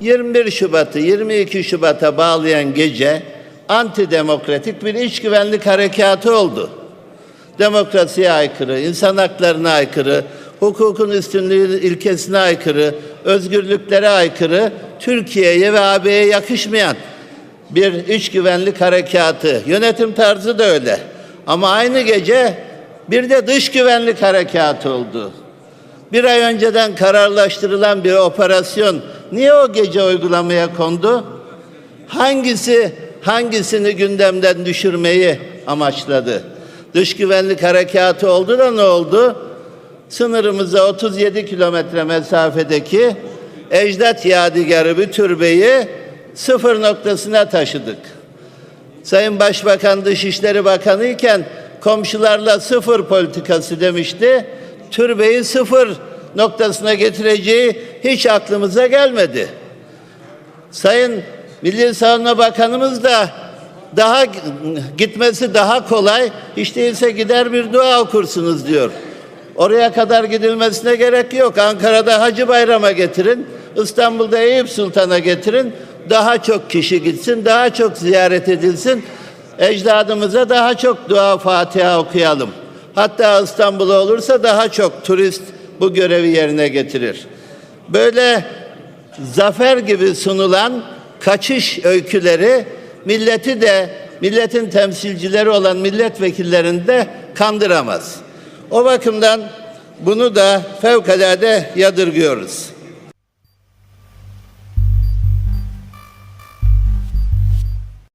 21 Şubat'ı 22 Şubat'a bağlayan gece antidemokratik bir iç güvenlik harekatı oldu. Demokrasiye aykırı, insan haklarına aykırı, hukukun üstünlüğü ilkesine aykırı, özgürlüklere aykırı, Türkiye'ye ve AB'ye yakışmayan bir iç güvenlik harekatı. Yönetim tarzı da öyle. Ama aynı gece bir de dış güvenlik harekatı oldu. Bir ay önceden kararlaştırılan bir operasyon niye o gece uygulamaya kondu? Hangisi hangisini gündemden düşürmeyi amaçladı? Dış güvenlik harekatı oldu da ne oldu? Sınırımıza 37 kilometre mesafedeki ecdat yadigarı bir türbeyi sıfır noktasına taşıdık. Sayın Başbakan Dışişleri Bakanı iken komşularla sıfır politikası demişti. Türbeyi sıfır noktasına getireceği hiç aklımıza gelmedi. Sayın Milli Savunma Bakanımız da daha gitmesi daha kolay. Hiç değilse gider bir dua okursunuz diyor. Oraya kadar gidilmesine gerek yok. Ankara'da Hacı Bayram'a getirin. İstanbul'da Eyüp Sultan'a getirin. Daha çok kişi gitsin, daha çok ziyaret edilsin. Ecdadımıza daha çok dua Fatiha okuyalım. Hatta İstanbul'a olursa daha çok turist bu görevi yerine getirir. Böyle zafer gibi sunulan kaçış öyküleri milleti de milletin temsilcileri olan milletvekillerini de kandıramaz. O bakımdan bunu da fevkalade yadırgıyoruz.